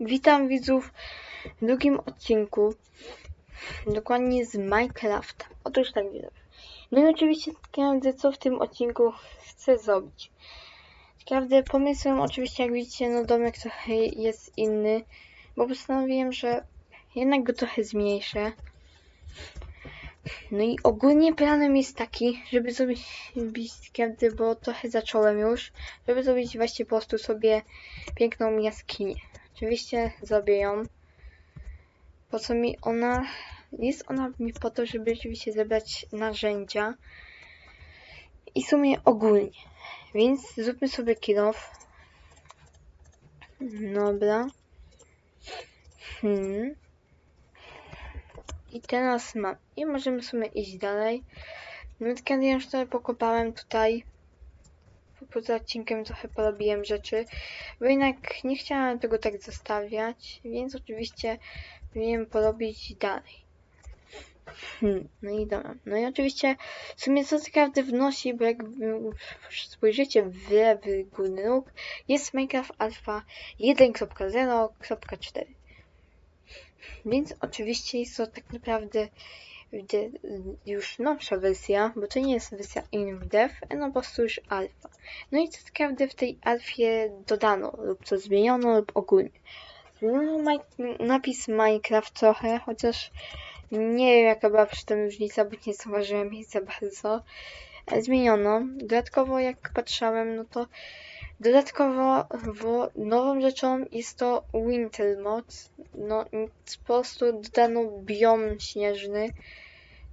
Witam widzów w drugim odcinku, dokładnie z Minecrafta. Otóż tak widzowie. No i oczywiście naprawdę co w tym odcinku chcę zrobić. Naprawdę pomysłem oczywiście jak widzicie no domek trochę jest inny, bo postanowiłem, że jednak go trochę zmniejszę. No i ogólnie planem jest taki, żeby zrobić kiedy, bo trochę zacząłem już, żeby zrobić właśnie po prostu sobie piękną jaskinię. Oczywiście zrobię ją. Po co mi ona? Jest ona mi po to, żeby oczywiście zebrać narzędzia. I w sumie ogólnie. Więc zróbmy sobie kilof. Dobra. Hmm. I teraz mam. I możemy sobie iść dalej. No kiedy już sobie pokopałem tutaj. Poza odcinkiem trochę porobiłem rzeczy, bo jednak nie chciałem tego tak zostawiać, więc oczywiście miałem porobić dalej. Hmm, no i dobra. No i oczywiście w sumie co ciekawe wnosi, bo jak spojrzycie w lewy górny róg, jest Minecraft Alpha 1.0.4. Więc oczywiście jest to tak naprawdę już nowsza wersja, bo to nie jest wersja InDev, no po prostu już alfa. No i co ciekawe w tej alfie dodano lub co zmieniono lub ogólnie. Zmieniono napis Minecraft trochę, chociaż nie wiem jaka była przy tym różnica, bo nie zauważyłem jej za bardzo. Zmieniono. Dodatkowo jak patrzałem, no to Dodatkowo nową rzeczą jest to Winter Mod. No po prostu dodano biom śnieżny.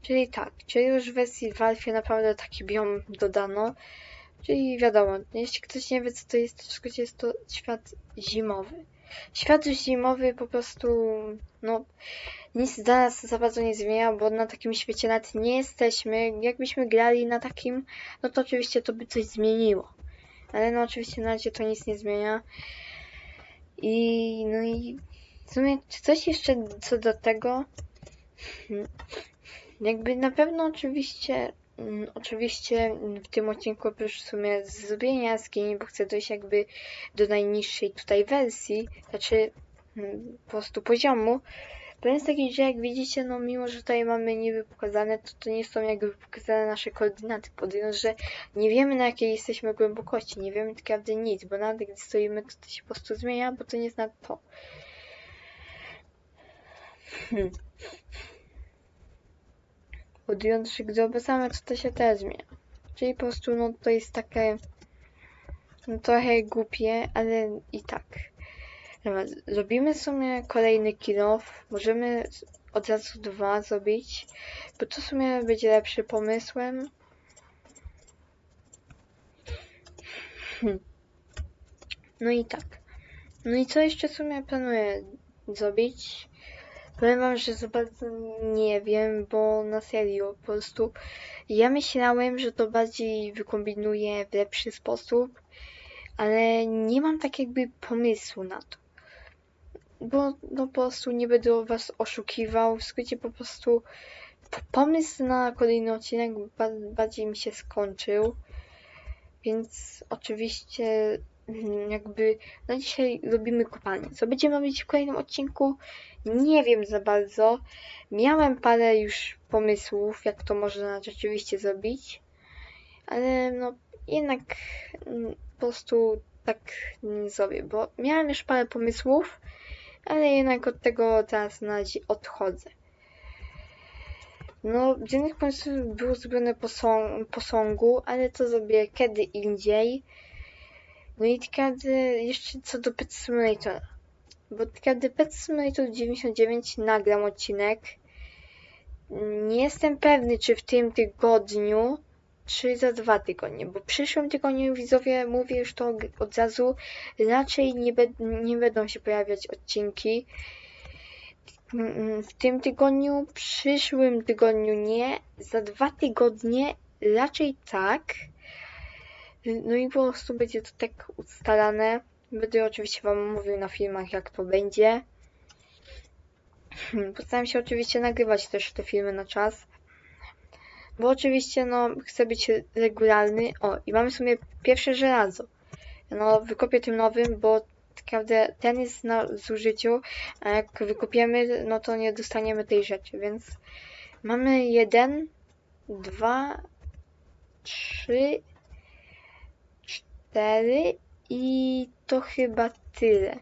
Czyli tak, czyli już w wersji w Alfie naprawdę taki biom dodano. Czyli wiadomo, jeśli ktoś nie wie co to jest, to w skrócie jest to świat zimowy. Świat zimowy po prostu, no, nic dla nas za bardzo nie zmienia, bo na takim świecie nawet nie jesteśmy. Jakbyśmy grali na takim, no to oczywiście to by coś zmieniło. Ale no oczywiście na razie to nic nie zmienia. I no i w sumie czy coś jeszcze co do tego? Hmm. Jakby na pewno oczywiście mm, Oczywiście w tym odcinku oprócz w sumie zrobienia jaskini, bo chcę dojść jakby do najniższej tutaj wersji, znaczy mm, po prostu poziomu, Plan jest taki, że jak widzicie, no mimo, że tutaj mamy niby pokazane, to to nie są jakby pokazane nasze koordynaty, podjąć, że nie wiemy na jakiej jesteśmy głębokości, nie wiemy tak naprawdę nic, bo nawet gdy stoimy, to, to się po prostu zmienia, bo to nie jest na to. Hmm. Podjąć, że gdy obracamy, to to się też zmienia. Czyli po prostu, no to jest takie no, trochę głupie, ale i tak. Zrobimy sobie kolejny kilof. Możemy od razu dwa zrobić, bo to w sumie będzie lepszy pomysłem. Hmm. No i tak. No i co jeszcze w sumie planuję zrobić? Powiem wam, że za bardzo nie wiem, bo na serio po prostu ja myślałem, że to bardziej wykombinuję w lepszy sposób, ale nie mam tak jakby pomysłu na to bo no po prostu nie będę was oszukiwał. W skrócie po prostu pomysł na kolejny odcinek bardziej mi się skończył. Więc oczywiście mm, jakby na dzisiaj robimy kopalnię. Co będziemy robić w kolejnym odcinku? Nie wiem za bardzo. Miałem parę już pomysłów, jak to można rzeczywiście zrobić. Ale no jednak mm, po prostu tak nie zrobię, bo miałem już parę pomysłów, ale jednak od tego teraz na razie odchodzę. No, dziennych pomysłów było zrobione posąg, posągu, ale to zrobię kiedy indziej. No i kiedy jeszcze co do Pet Simulatora. Bo kiedy Pet Simulator 99 nagram odcinek, nie jestem pewny, czy w tym tygodniu, czy za dwa tygodnie, bo w przyszłym tygodniu widzowie, mówię już to od razu, raczej nie, be, nie będą się pojawiać odcinki. W tym tygodniu, przyszłym tygodniu nie, za dwa tygodnie raczej tak. No i po prostu będzie to tak ustalane. Będę oczywiście Wam mówił na filmach, jak to będzie. Postaram się oczywiście nagrywać też te filmy na czas. Bo oczywiście, no, chcę być regularny. O, i mamy w sumie pierwsze żelazo. No, wykopię tym nowym, bo tak naprawdę ten jest na zużyciu, a jak wykupiemy, no to nie dostaniemy tej rzeczy, więc mamy jeden, dwa, trzy, cztery i to chyba tyle.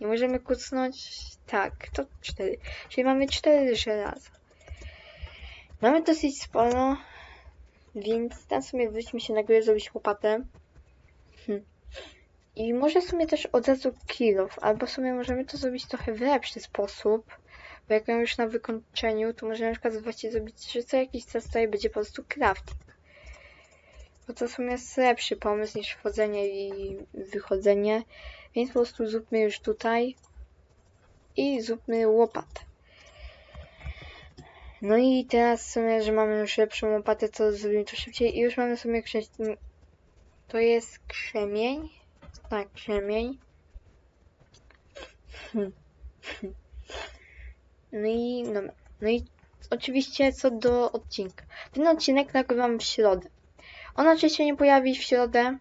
Nie możemy kucnąć, tak, to cztery. Czyli mamy cztery żelaza. Mamy dosyć sporo, więc tam sobie wróćmy się na górę zrobić łopatę. Hm. I może w sumie też od razu kilof, albo w sumie możemy to zrobić trochę w lepszy sposób. Bo jak mam już na wykończeniu, to możemy na przykład właśnie zrobić, że co jakiś czas tutaj będzie po prostu crafting. Bo to w sumie jest lepszy pomysł niż wchodzenie i wychodzenie. Więc po prostu zróbmy już tutaj i zróbmy łopatę. No i teraz w sumie, że mamy już lepszą łopatę, to zrobimy to szybciej i już mamy w sumie krzemień. To jest krzemień. Tak, krzemień. No i dobra. No i oczywiście co do odcinka. Ten odcinek nagrywam w środę. On oczywiście nie pojawi w środę.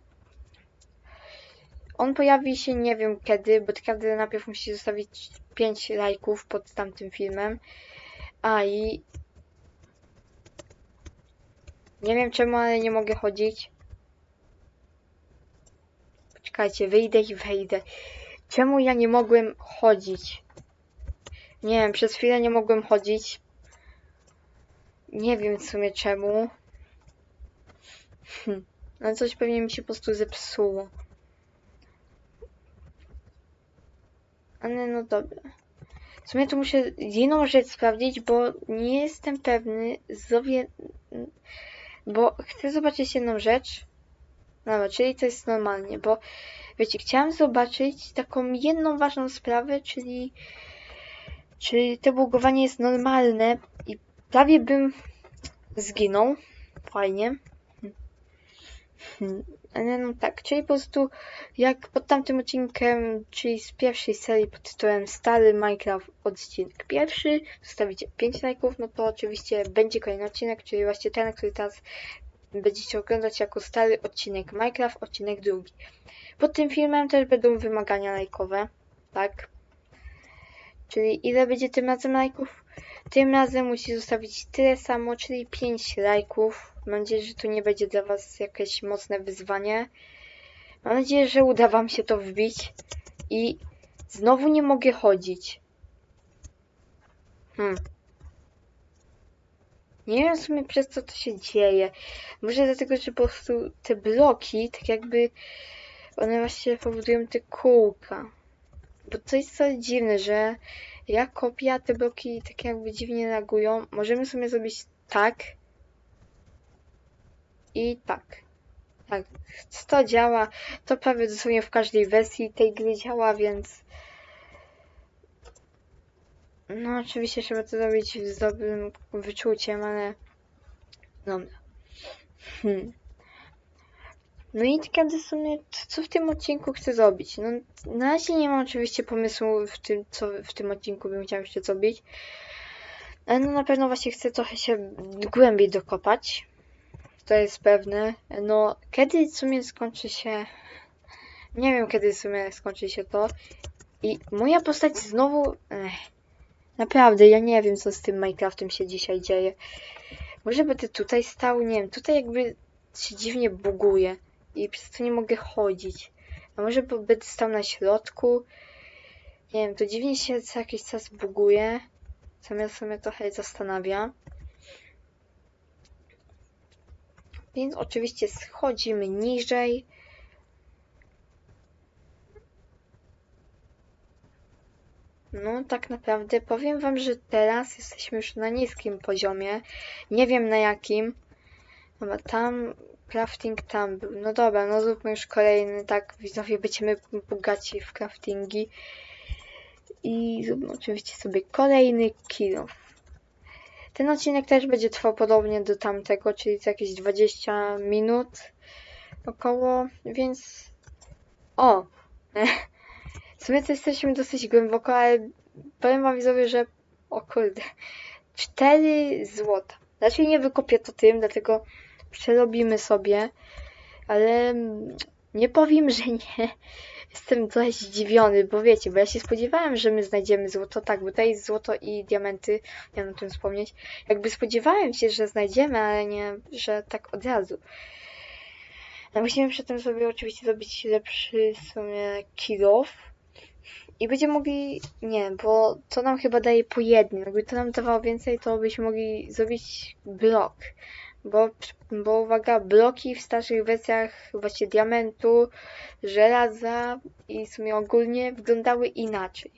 On pojawi się nie wiem kiedy, bo tak naprawdę najpierw musi zostawić 5 lajków pod tamtym filmem. A i nie wiem czemu, ale nie mogę chodzić. Poczekajcie, wyjdę i wejdę. Czemu ja nie mogłem chodzić? Nie wiem, przez chwilę nie mogłem chodzić. Nie wiem w sumie czemu. Hm. No coś pewnie mi się po prostu zepsuło. Ale no dobra. W sumie to muszę jedną rzecz sprawdzić, bo nie jestem pewny. Zrobię... Bo chcę zobaczyć jedną rzecz. Dobra, czyli to jest normalnie, bo wiecie, chciałam zobaczyć taką jedną ważną sprawę, czyli czy to bugowanie jest normalne i prawie bym zginął. Fajnie. Ale no tak, czyli po prostu jak pod tamtym odcinkiem, czyli z pierwszej serii pod tytułem Stary Minecraft odcinek pierwszy, zostawicie 5 lajków, no to oczywiście będzie kolejny odcinek, czyli właśnie ten, który teraz będziecie oglądać jako stary odcinek Minecraft, odcinek drugi. Pod tym filmem też będą wymagania lajkowe, tak? Czyli ile będzie tym razem lajków? Tym razem musi zostawić tyle samo, czyli 5 lajków. Mam nadzieję, że to nie będzie dla Was jakieś mocne wyzwanie. Mam nadzieję, że uda Wam się to wbić. I znowu nie mogę chodzić. Hmm. Nie wiem w sumie przez co to się dzieje. Może dlatego, że po prostu te bloki, tak jakby one właśnie powodują te kółka. Bo to jest co dziwne, że ja kopię, a te bloki tak jakby dziwnie reagują. Możemy sobie zrobić tak i tak. Tak, to działa. To prawie dosłownie w każdej wersji tej gry działa, więc no oczywiście trzeba to zrobić z dobrym wyczuciem, ale dobra. Hmm. No i tak w sumie, co w tym odcinku chcę zrobić? No, na razie nie mam oczywiście pomysłu w tym, co w tym odcinku bym chciał jeszcze zrobić. Ale no na pewno właśnie chcę trochę się głębiej dokopać. To jest pewne. No, kiedy w sumie skończy się... Nie wiem, kiedy w sumie skończy się to. I moja postać znowu... Ech, naprawdę, ja nie wiem, co z tym Minecraftem się dzisiaj dzieje. Może będę tutaj stał? Nie wiem, tutaj jakby się dziwnie buguje i przez to nie mogę chodzić. A może będę stał na środku? Nie wiem, to dziwnie się co jakiś czas buguje, co mnie trochę zastanawia. Więc oczywiście schodzimy niżej. No, tak naprawdę powiem Wam, że teraz jesteśmy już na niskim poziomie. Nie wiem na jakim. Dobra, tam crafting tam był. No dobra, no zróbmy już kolejny, tak, widzowie, będziemy bogaci w craftingi. I zróbmy oczywiście sobie kolejny kill. Ten odcinek też będzie trwał podobnie do tamtego, czyli za jakieś 20 minut około, więc... O! W sumie to jesteśmy dosyć głęboko, ale powiem wam widzowie, że... O kurde. 4 złota. Raczej nie wykopię to tym, dlatego przerobimy sobie, ale nie powiem, że nie. jestem trochę zdziwiony, bo wiecie, bo ja się spodziewałem, że my znajdziemy złoto, tak, bo tutaj jest złoto i diamenty, miałem o tym wspomnieć. Jakby spodziewałem się, że znajdziemy, ale nie, że tak od razu. No musimy przy tym sobie oczywiście zrobić lepszy w sumie kill off. I będziemy mogli, nie, bo to nam chyba daje po jednym. Jakby to nam dawało więcej, to byśmy mogli zrobić blok. Bo, bo uwaga, bloki w starszych wersjach właśnie diamentu, żelaza i w sumie ogólnie wyglądały inaczej.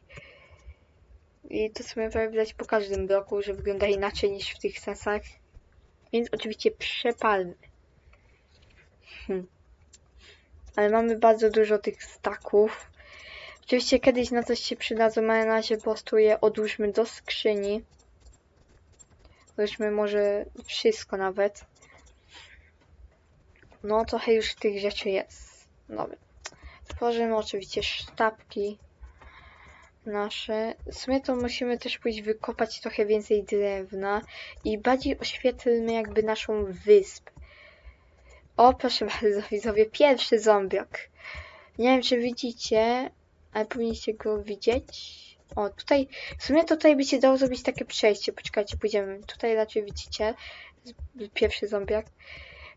I to w sumie prawie widać po każdym bloku, że wygląda inaczej niż w tych sensach. Więc oczywiście przepalmy. Hmm. Ale mamy bardzo dużo tych staków. Oczywiście kiedyś na coś się przydadzą, ale na razie po prostu je odłóżmy do skrzyni. Odłóżmy może wszystko nawet. No trochę już tych rzeczy jest. Dobra. Tworzymy oczywiście sztabki nasze. W sumie to musimy też pójść wykopać trochę więcej drewna i bardziej oświetlmy jakby naszą wyspę. O, proszę bardzo, widzowie, pierwszy zombiak. Nie wiem, czy widzicie, ale powinniście go widzieć. O, tutaj, w sumie tutaj by się dało zrobić takie przejście. Poczekajcie, pójdziemy. Tutaj raczej widzicie pierwszy zombiak.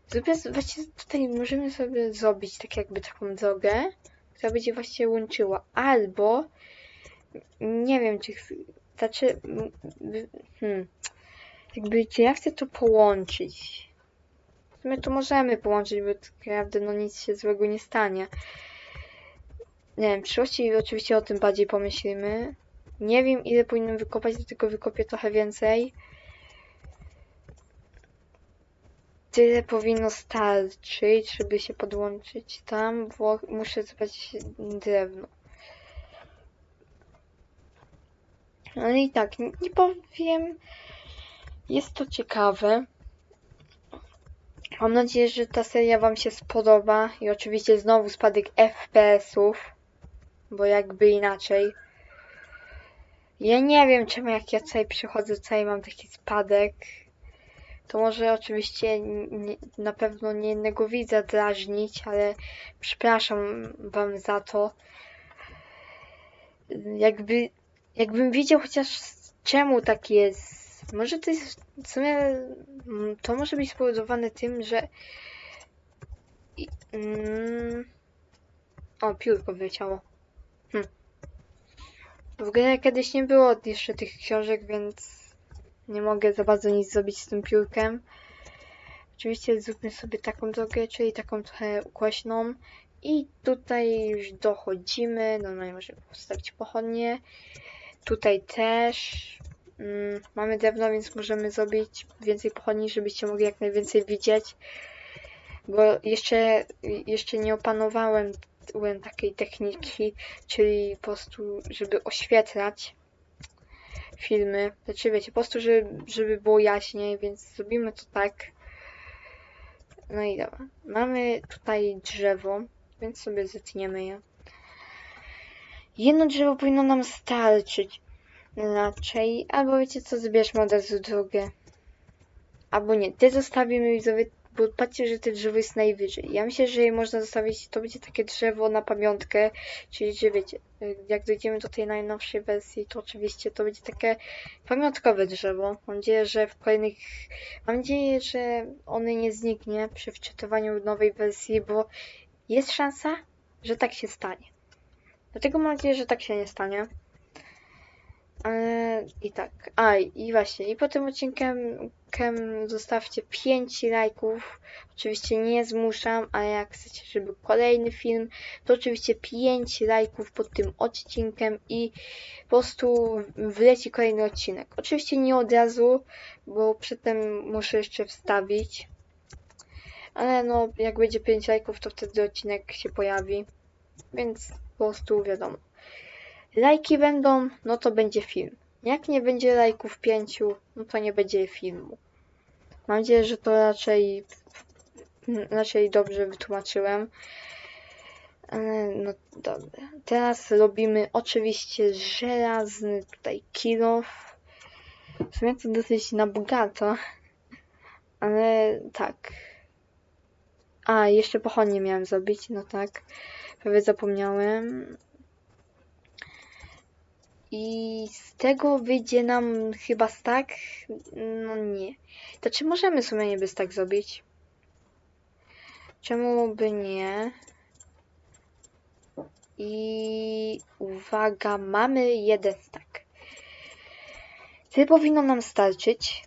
Zrobię, właśnie tutaj możemy sobie zrobić tak jakby taką drogę, która będzie właśnie łączyła. Albo, nie wiem, czy, znaczy, hmm, jakby, czy ja chcę to połączyć. W sumie to możemy połączyć, bo tak naprawdę no nic się złego nie stanie. Nie wiem, w przyszłości oczywiście o tym bardziej pomyślimy. Nie wiem ile powinienem wykopać, tylko wykopię trochę więcej. Tyle powinno starczyć, żeby się podłączyć tam, bo muszę zebrać drewno. Ale i tak, nie powiem, jest to ciekawe. Mam nadzieję, że ta seria Wam się spodoba i oczywiście znowu spadek FPS-ów, bo jakby inaczej. Ja nie wiem czemu jak ja tutaj przychodzę, tutaj mam taki spadek. To może oczywiście nie, na pewno nie jednego widza drażnić, ale przepraszam Wam za to. Jakby, jakbym wiedział chociaż czemu tak jest. Może to jest w sumie mm, to może być spowodowane tym, że i- mm, o, piórko wyleciało. Hm. W ogóle kiedyś nie było jeszcze tych książek, więc nie mogę za bardzo nic zrobić z tym piórkiem. Oczywiście zróbmy sobie taką drogę, czyli taką trochę ukłośną. I tutaj już dochodzimy. Normalnie możemy postawić pochodnie. Tutaj też. Mm, mamy drewno, więc możemy zrobić więcej pochodni, żebyście mogli jak najwięcej widzieć. Bo jeszcze, jeszcze nie opanowałem byłem takiej techniki, czyli po prostu, żeby oświetlać filmy. Znaczy wiecie, po prostu, żeby, żeby było jaśniej, więc zrobimy to tak. No i dobra. Mamy tutaj drzewo, więc sobie zetniemy je. Jedno drzewo powinno nam starczyć. Raczej. Albo wiecie co, zbierzmy od razu drugie. Albo nie, te zostawimy i sobie, bo patrzcie, że te drzewo jest najwyżej. Ja myślę, że je można zostawić, to będzie takie drzewo na pamiątkę, czyli że wiecie, jak dojdziemy do tej najnowszej wersji, to oczywiście to będzie takie pamiątkowe drzewo. Mam nadzieję, że w kolejnych, mam nadzieję, że one nie zniknie przy wczytywaniu nowej wersji, bo jest szansa, że tak się stanie. Dlatego mam nadzieję, że tak się nie stanie. Eee, I tak. A, i właśnie, i po tym odcinkiem zostawcie 5 lajków. Oczywiście nie zmuszam, ale jak chcecie, żeby kolejny film, to oczywiście 5 lajków pod tym odcinkiem i po prostu wleci kolejny odcinek. Oczywiście nie od razu, bo przedtem muszę jeszcze wstawić. Ale no, jak będzie 5 lajków, to wtedy odcinek się pojawi. Więc po prostu wiadomo. Lajki będą, no to będzie film. Jak nie będzie lajków pięciu, no to nie będzie filmu. Mam nadzieję, że to raczej, raczej dobrze wytłumaczyłem. E, No dobra. Teraz robimy oczywiście żelazny tutaj kilof. W sumie to dosyć na bogato. Ale tak. A, jeszcze pochodnie miałem zrobić, no tak. Prawie zapomniałem. I z tego wyjdzie nam chyba tak. No nie. To czy możemy w sumie niby tak zrobić? Czemu by nie? I uwaga, mamy jeden stack. Tyle powinno nam starczyć.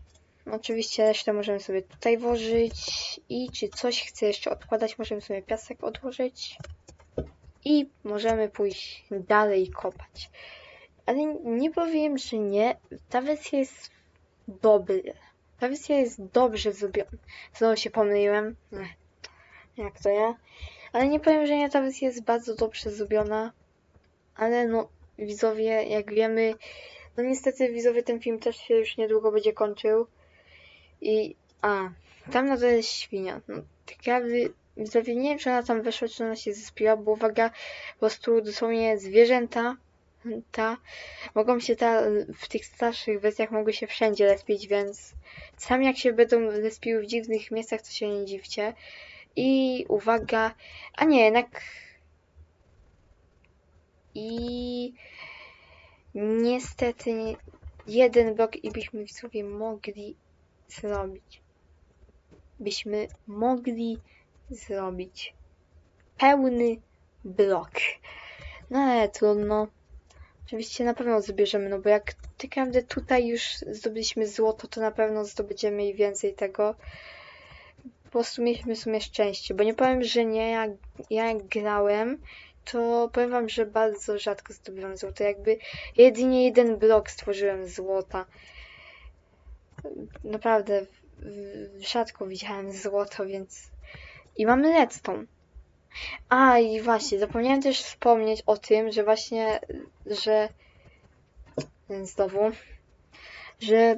Oczywiście resztę możemy sobie tutaj włożyć. I czy coś chce jeszcze odkładać, możemy sobie piasek odłożyć. I możemy pójść dalej kopać. Ale nie powiem, że nie. Ta wersja jest dobra. Ta wersja jest dobrze zrobiona. Znowu się pomyliłem. Jak to ja? Ale nie powiem, że nie. Ta wersja jest bardzo dobrze zrobiona. Ale no, widzowie, jak wiemy, no niestety widzowie, ten film też się już niedługo będzie kończył. I, a, tam na dole jest świnia. No, tak jakby, widzowie, nie wiem, czy ona tam weszła, czy ona się zespiła, bo uwaga, po prostu dosłownie zwierzęta, ta, mogą się ta, w tych starszych wersjach mogły się wszędzie lespić, więc sami jak się będą lespiły w dziwnych miejscach, to się nie dziwcie. I uwaga, a nie, jednak i niestety nie- jeden blok i byśmy sobie mogli zrobić. Byśmy mogli zrobić pełny blok. No ale trudno. Oczywiście na pewno zbierzemy, no bo jak tak naprawdę tutaj już zdobyliśmy złoto, to na pewno zdobędziemy i więcej tego. Po prostu mieliśmy w sumie szczęście, bo nie powiem, że nie, jak, ja jak grałem, to powiem wam, że bardzo rzadko zdobyłam złoto. Jakby jedynie jeden blok stworzyłem złota. Naprawdę rzadko widziałem złoto, więc... I mamy redstone. A i właśnie, zapomniałem też wspomnieć o tym, że właśnie, że znowu, że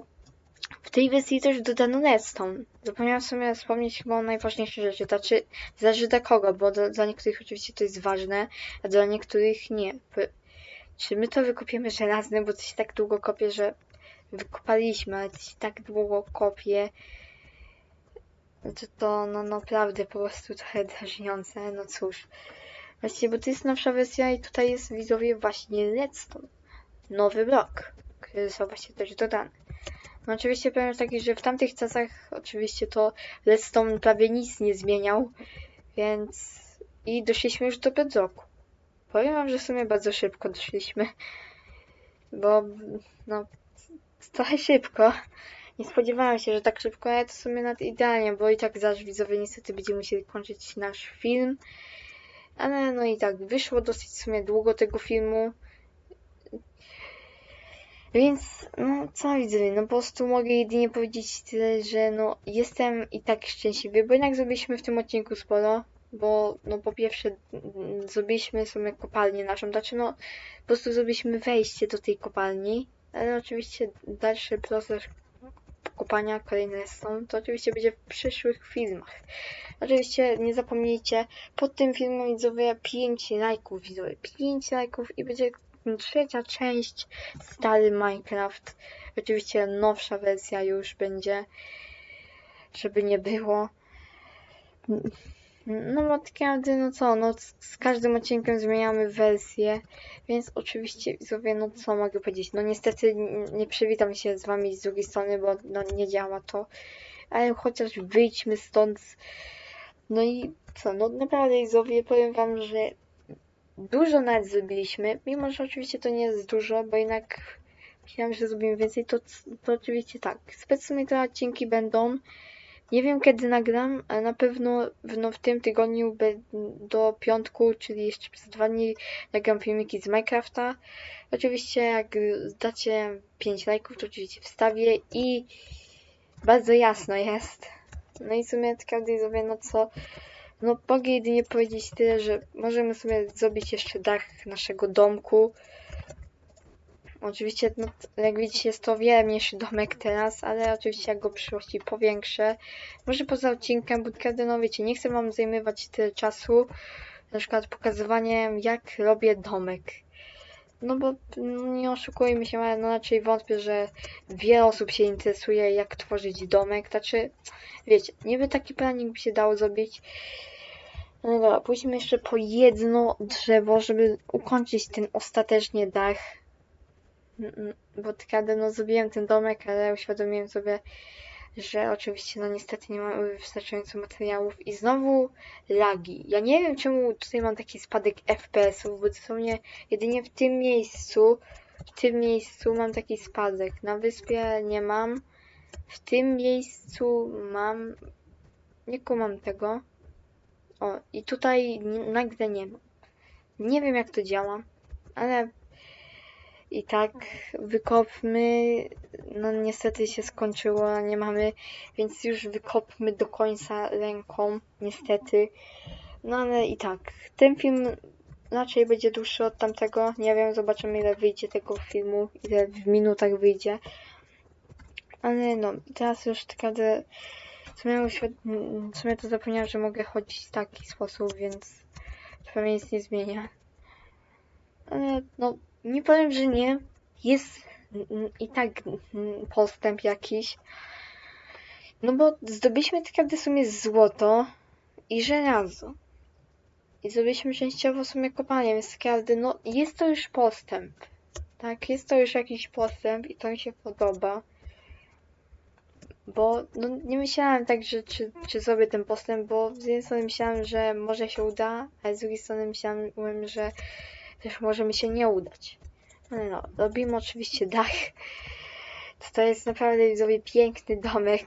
w tej wersji też dodano redstone. Zapomniałam sobie wspomnieć chyba o najważniejszej rzeczy, znaczy zależy dla kogo, bo do, dla niektórych oczywiście to jest ważne, a dla niektórych nie. Czy my to wykopiemy żelazny, bo to się tak długo kopie, że wykopaliśmy, ale to się tak długo kopie, to to no naprawdę po prostu trochę drażniące, no cóż. Właściwie, bo to jest nowsza wersja i tutaj jest widzowie właśnie redstone. Nowy blok, który został właśnie też dodany. No oczywiście powiem taki, że w tamtych czasach oczywiście to redstone prawie nic nie zmieniał, więc i doszliśmy już do bedrocku. Powiem wam, że w sumie bardzo szybko doszliśmy, bo no trochę szybko. Nie spodziewałam się, że tak szybko, ale to w sumie nad idealnie, bo i tak zaś widzowie niestety będziemy musieli kończyć nasz film. Ale no i tak, wyszło dosyć w sumie długo tego filmu. Więc, no co widzowie, no po prostu mogę jedynie powiedzieć tyle, że no jestem i tak szczęśliwy, bo jednak zrobiliśmy w tym odcinku sporo, bo no po pierwsze mm, zrobiliśmy sobie kopalnię naszą, znaczy no po prostu zrobiliśmy wejście do tej kopalni, ale oczywiście dalszy proces kopania kolejne są, to oczywiście będzie w przyszłych filmach. Oczywiście nie zapomnijcie, pod tym filmem widzowie 5 lajków, widzowie, 5 lajków i będzie trzecia część stary Minecraft. Oczywiście nowsza wersja już będzie, żeby nie było. No bo tak naprawdę, no co, no z- każdym odcinkiem zmieniamy wersję, więc oczywiście widzowie, no co mogę powiedzieć, no niestety nie przywitam się z wami z drugiej strony, bo no nie działa to, ale chociaż wyjdźmy stąd, no i co, no naprawdę widzowie, powiem wam, że dużo nawet zrobiliśmy, mimo że oczywiście to nie jest dużo, bo jednak myślałam, że zrobimy więcej, to, to oczywiście tak, specjalnie te odcinki będą, nie wiem kiedy nagram, ale na pewno w, no, w tym tygodniu do piątku, czyli jeszcze przez dwa dni nagram filmiki z Minecrafta. Oczywiście jak dacie 5 lajków, to oczywiście wstawię i bardzo jasno jest. No i w sumie każdy sobie, no co, no mogę jedynie powiedzieć tyle, że możemy sobie zrobić jeszcze dach naszego domku. Oczywiście, no, jak widzicie, jest to wiele mniejszy domek teraz, ale oczywiście jak go w przyszłości powiększę. Może poza odcinkiem, bo każdy, no wiecie, nie chcę wam zajmować tyle czasu, na przykład pokazywaniem, jak robię domek. No bo no, nie oszukujmy się, ale no raczej wątpię, że wiele osób się interesuje jak tworzyć domek. Znaczy, wiecie, niby taki planik by się dało zrobić. No dobra, pójdźmy jeszcze po jedno drzewo, żeby ukończyć ten ostatecznie dach. Bo tak naprawdę no zrobiłem ten domek, ale uświadomiłem sobie, że oczywiście no niestety nie mamy wystarczająco materiałów i znowu lagi. Ja nie wiem czemu tutaj mam taki spadek FPS-ów, bo dosłownie jedynie w tym miejscu, w tym miejscu mam taki spadek. Na wyspie nie mam. W tym miejscu mam. Nie kumam tego. O, i tutaj nagle nie mam. Nie wiem jak to działa, ale i tak wykopmy. No niestety się skończyło, nie mamy, więc już wykopmy do końca ręką, niestety. No ale i tak, ten film raczej będzie dłuższy od tamtego. Nie wiem, zobaczymy ile wyjdzie tego filmu, ile w minutach wyjdzie. Ale no, teraz już tak naprawdę w sumie, w sumie to zapomniałem, że mogę chodzić w taki sposób, więc to pewnie nic nie zmienia. Ale no, nie powiem, że nie. Jest i tak postęp jakiś. No bo zdobyliśmy tak w sumie złoto i żelazo. I zrobiliśmy częściowo w sumie kopalnię, więc tak naprawdę no jest to już postęp. Tak, jest to już jakiś postęp i to mi się podoba. Bo no, nie myślałem tak, że czy, czy zrobię ten postęp, bo z jednej strony myślałem, że może się uda, a z drugiej strony myślałem, że też może mi się nie udać. No, no, robimy oczywiście dach. To, jest naprawdę widzowie piękny domek.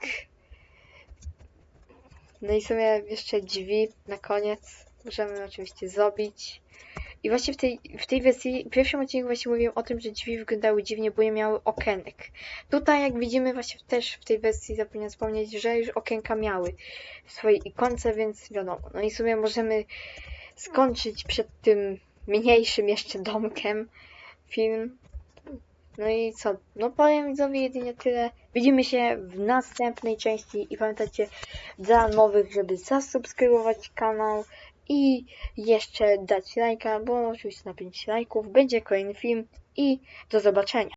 No i sobie jeszcze drzwi na koniec możemy oczywiście zrobić. I właśnie w tej, w tej wersji, w pierwszym odcinku właśnie mówiłem o tym, że drzwi wyglądały dziwnie, bo nie miały okenek. Tutaj jak widzimy właśnie też w tej wersji zapomniałem wspomnieć, że już okienka miały w swojej ikonce, więc wiadomo. No i w sumie możemy skończyć przed tym mniejszym jeszcze domkiem film. No i co? No powiem widzowie jedynie tyle. Widzimy się w następnej części i pamiętajcie dla nowych, żeby zasubskrybować kanał i jeszcze dać lajka, bo oczywiście na 5 lajków będzie kolejny film i do zobaczenia.